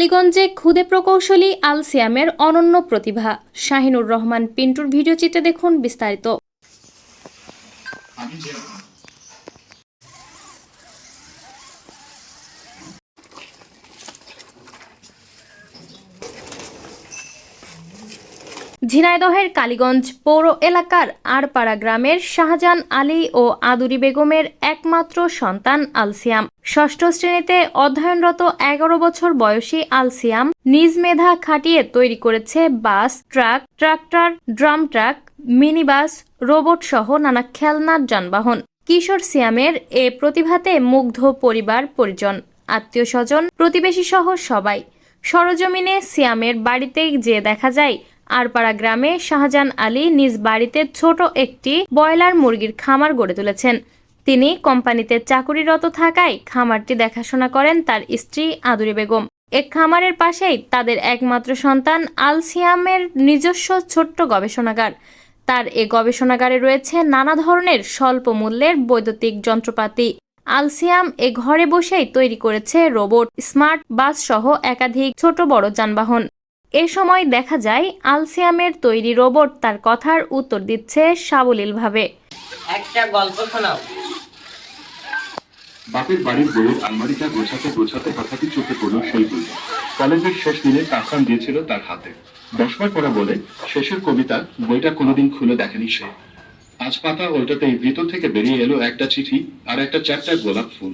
কালীগঞ্জে খুদে প্রকৌশলী আল সিয়ামের অনন্য প্রতিভা। শাহিনুর রহমান পিন্টুর ভিডিও চিত্রে দেখুন বিস্তারিত। ঝিনাইদহের কালীগঞ্জ পৌর এলাকার আরপাড়া গ্রামের শাহজাহান আলী ও আদুরি বেগমের একমাত্র সন্তান আলসিয়াম। ষষ্ঠ শ্রেণীতে অধ্যয়নরত এগারো বছর বয়সী আলসিয়াম নিজ মেধা খাটিয়ে তৈরি করেছে bus, truck, tractor, drum truck mini bus robot সহ নানা খেলনার যানবাহন। কিশোর সিয়ামের এ প্রতিভাতে মুগ্ধ পরিবার পরিজন, আত্মীয় স্বজন, প্রতিবেশী সহ সবাই। সরজমিনে সিয়ামের বাড়িতেই যে দেখা যায় আরপাড়া গ্রামে শাহজাহান আলী নিজ বাড়িতে ছোট একটি ব্রয়লার মুরগির খামার গড়ে তুলেছেন। তিনি কোম্পানিতে চাকুরিরত থাকায় খামারটি দেখাশোনা করেন তার স্ত্রী আদুরি বেগম। এক খামারের পাশেই তাদের একমাত্র সন্তান আল সিয়ামের নিজস্ব ছোট্ট গবেষণাগার। তার এ গবেষণাগারে রয়েছে নানা ধরনের স্বল্প মূল্যের বৈদ্যুতিক যন্ত্রপাতি। আলসিয়াম এ ঘরে বসেই তৈরি করেছে রোবট, স্মার্ট বাস সহ একাধিক ছোট বড় যানবাহন। এ সময় দেখা যায় আলসিয়ামের তৈরি রোবট তার কথার উত্তর দিচ্ছে সাবলীলভাবে। একটা গল্প শোনাও। বাপের বাড়ির বইয়ের আলমারিটা গোছাতে গোছাতে হঠাৎই চোখে পড়ল সেই বই কলেজের শেষ দিনে কাফরান দিয়েছিল তার হাতে। দশবার পড়া বলে শেষের কবিতা বইটা কোনোদিন খুলে দেখেনি সে। আজ পাতা ওইটাতে ভিতর থেকে বেরিয়ে এলো একটা চিঠি আর একটা চারটা গোলাপ ফুল।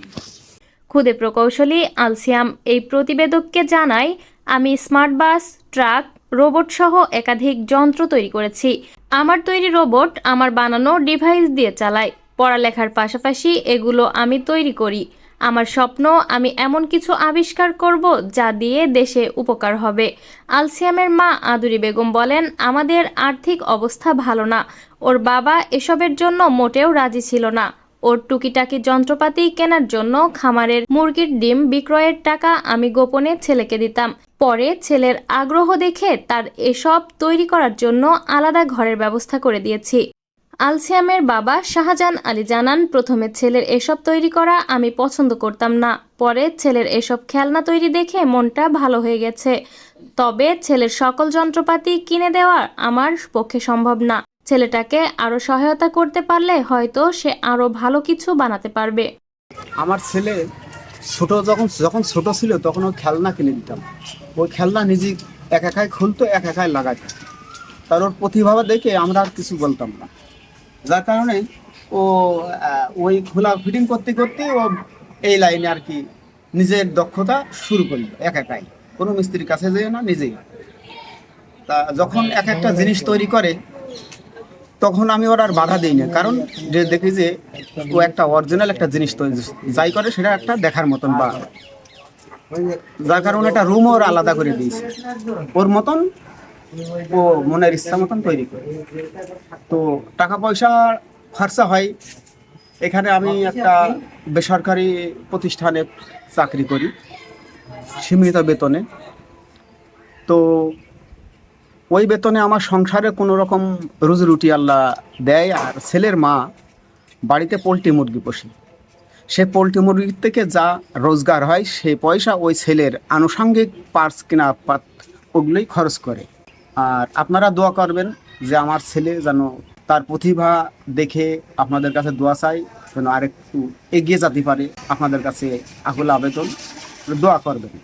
খুদে প্রকৌশলী আলসিয়াম এই প্রতিবেদককে জানায় আমি স্মার্ট বাস, ট্রাক, রোবট সহ একাধিক যন্ত্র তৈরি করেছি। আমার তৈরি রোবট আমার বানানো ডিভাইস দিয়ে চালাই পড়ালেখার পাশাপাশি এগুলো আমি তৈরি করি। আমার স্বপ্ন, আমি এমন কিছু আবিষ্কার করব যা দিয়ে দেশে উপকার হবে। আলসিয়ামের মা আদুরি বেগম বলেন, আমাদের আর্থিক অবস্থা ভালো না। ওর বাবা এসবের জন্য মোটেও রাজি ছিল না। ওর টুকিটাকি যন্ত্রপাতি কেনার জন্য খামারের মুরগির ডিম বিক্রয়ের টাকা আমি গোপনে ছেলেকে দিতাম। পরে ছেলের আগ্রহ দেখে তার এসব তৈরি করার জন্য আলাদা ঘরের ব্যবস্থা করে দিয়েছি। আলসিয়ামের বাবা শাহজাহান আলী জানান, প্রথমে ছেলের এসব তৈরি করা আমি পছন্দ করতাম না। পরে ছেলের এসব খেলনা তৈরি দেখে মনটা ভালো হয়ে গেছে। তবে ছেলের সকল যন্ত্রপাতি কিনে দেওয়া আমার পক্ষে সম্ভব না। ছেলেটাকে আরও সহায়তা করতে পারলে হয়তো সে আরও ভালো কিছু বানাতে পারবে। আমার ছেলে ছোট, যখন যখন ছোট ছিল তখন ও খেলনা কিনে দিতাম। ওই খেলনা নিজে এক একাই খুলতো, এক একাই লাগাতো তার ওর প্রতিভা দেখে আমরা আর কিছু বলতাম না। যার কারণে ও ওই খোলা ফিটিং করতে করতে ও এই লাইনে আর কি নিজের দক্ষতা শুরু করল, এক একাই। কোনো মিস্ত্রির কাছে যেও না, নিজেই। তা যখন এক একটা জিনিস তৈরি করে তখন আমি ওর আর বাধা দিই না কারণ যে দেখি যে ও একটা অরিজিনাল একটা জিনিস তৈরি যাই করে সেটা একটা দেখার মতন বা যার কারণে একটা রুম ওর আলাদা করে দিয়েছে। ওর মতন ও মনের ইচ্ছা মতন তৈরি করে। তো টাকা পয়সা খরচা হয়। এখানে আমি একটা বেসরকারি প্রতিষ্ঠানে চাকরি করি, সীমিত বেতনে। তো ওই বেতনে আমার সংসারে কোনো রকম রুজি রুটি আল্লাহ দেয় আর ছেলের মা বাড়িতে পোলট্রি মুরগি পোষে। সে পোলট্রি মুরগির থেকে যা রোজগার হয় সেই পয়সা ওই ছেলের আনুষঙ্গিক পার্টস কেনা পাত ওগুলোই খরচ করে। আর আপনারা দোয়া করবেন যে আমার ছেলে যেন তার প্রতিভা দেখে আপনাদের কাছে দোয়া চাই যেন আরেকটু এগিয়ে যেতে পারে আপনাদের কাছে আকুল আবেদন। দোয়া করবেন।